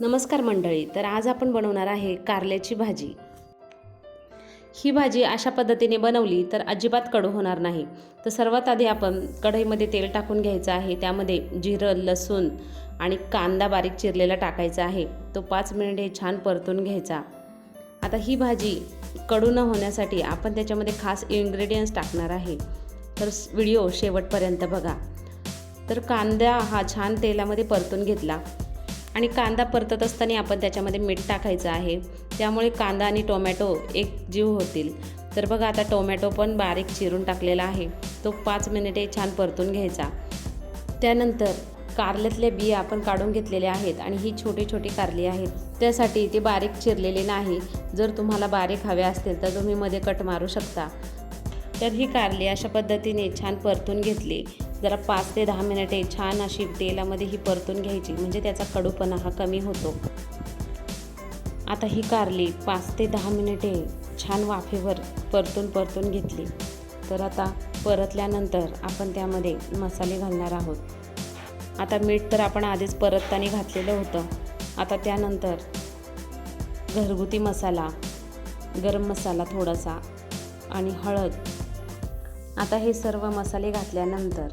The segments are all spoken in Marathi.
नमस्कार मंडळी तर आज आपण बनवणार आहे कारल्याची भाजी. ही भाजी अशा पद्धतीने बनवली तर अजिबात कडू होणार नाही. तर सर्वात आधी आपण कढईमध्ये तेल टाकून घ्यायचं आहे त्यामध्ये जिरं लसूण आणि कांदा बारीक चिरलेला टाकायचा आहे. तो पाच मिनिटे छान परतून घ्यायचा. आता ही भाजी कडू न होण्यासाठी आपण त्याच्यामध्ये खास इन्ग्रेडियंट्स टाकणार आहे. तर व्हिडिओ शेवटपर्यंत बघा. तर कांदा हा छान तेलामध्ये परतून घेतला. आणि कांदा परतत असताना आपण त्याच्यामध्ये मीठ टाकायचं आहे. त्यामुळे कांदा आणि टोमॅटो एक जीव होतील. तर बघा आता टोमॅटो पण बारीक चिरून टाकलेला आहे. तो पाच मिनिटे छान परतून घ्यायचा. त्यानंतर कारल्यातल्या बिया आपण काढून घेतलेल्या आहेत आणि ही छोटी छोटी कारली आहेत. त्यासाठी ती बारीक चिरलेली नाही. जर तुम्हाला बारीक हवे असतील तर तुम्ही मध्ये कट मारू शकता. तर ही कारली अशा पद्धतीने छान परतून घेतली. जरा पाच ते दहा मिनिटे छान अशी तेलामध्ये ही परतून घ्यायची. म्हणजे त्याचा कडूपणा हा कमी होतो. आता ही कारली पाच ते दहा मिनिटे छान वाफेवर परतून परतून घेतली. तर आता परतल्यानंतर आपण त्यामध्ये मसाले घालणार आहोत. आता मीठ तर आपण आधीच परतताना घातलेलं होतं. आता त्यानंतर घरगुती मसाला गरम मसाला थोडासा आणि हळद. आता हे सर्व मसाले घातल्यानंतर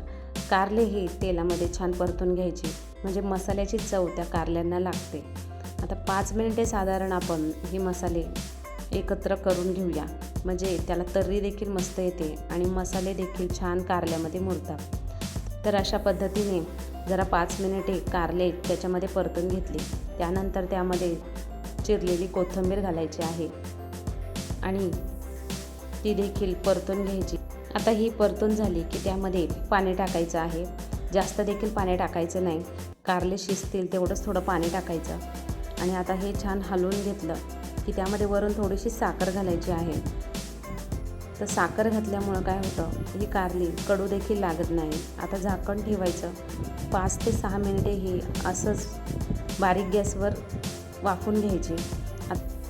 कारले हे तेलामध्ये छान परतून घ्यायची. म्हणजे मसाल्याची चव त्या कारल्यांना लागते. आता पाच मिनिटे साधारण आपण हे मसाले एकत्र करून घेऊया. म्हणजे त्याला तर्री देखील मस्त येते आणि मसाले देखील छान कारल्यामध्ये मुरतात. तर अशा पद्धतीने जरा पाच मिनिटे कारले त्याच्यामध्ये परतून घेतली. त्यानंतर त्यामध्ये चिरलेली कोथिंबीर घालायची आहे. आणि ती देखील परतून घ्यायची. आता ही परतून झाली की त्यामध्ये पाणी टाकायचं आहे. जास्त देखील पाणी टाकायचं नाही. कारले शिजतील तेवढंच थोडं पाणी टाकायचं. आणि आता हे छान हलवून घेतलं की त्यामध्ये वरून थोडीशी साखर घालायची आहे. तर साखर घातल्यामुळं काय होतं? ही कारली कडू देखील लागत नाही. आता झाकण ठेवायचं. पाच ते सहा मिनिटे ही असंच बारीक गॅसवर वाफून घ्यायची.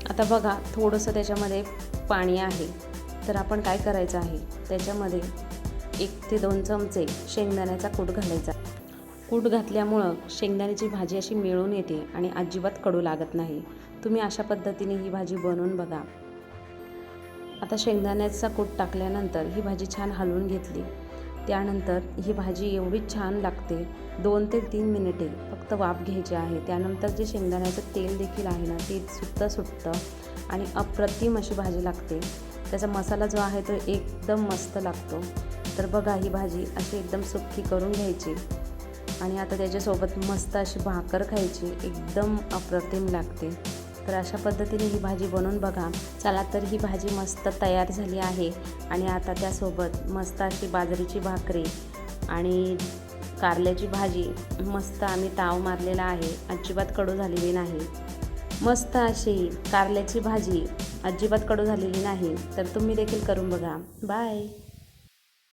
आता बघा थोडंसं त्याच्यामध्ये पाणी आहे. तर आपण काय करायचं आहे? त्याच्यामध्ये एक ते दोन चमचे शेंगदाण्याचा कूट घालायचा. कूट घातल्यामुळं शेंगदाण्याची भाजी अशी मिळून येते आणि अजिबात कडू लागत नाही. तुम्ही अशा पद्धतीने ही भाजी बनवून बघा. आता शेंगदाण्याचा कूट टाकल्यानंतर ही भाजी छान हलवून घेतली. त्यानंतर ही भाजी एवढी छान लागते दोन ते तीन मिनिटे फक्त वाफ घ्यायची आहे. त्यानंतर जे शेंगदाण्याचं तेल देखील आहे ना ते सुटतं सुटतं आणि अप्रतिम अशी भाजी लागते. त्याचा मसाला जो आहे तो एकदम मस्त लागतो. तर बघा ही भाजी अशी एकदम सुक्की करून घ्यायची. आणि आता त्याच्यासोबत मस्त अशी भाकर खायची एकदम अप्रतिम लागते. तर अशा पद्धतीने ही भाजी बनवून बघा. चला तर ही भाजी मस्त तयार झाली आहे. आणि आता त्यासोबत मस्त अशी बाजरीची भाकरी आणि कारल्याची भाजी. मस्त आम्ही ताव मारलेला आहे. अजिबात कडू झालेली नाही. मस्त अशी कारल्याची भाजी अजिबात कडू झालेली नाही. तर तुम्ही देखील करून बघा. बाय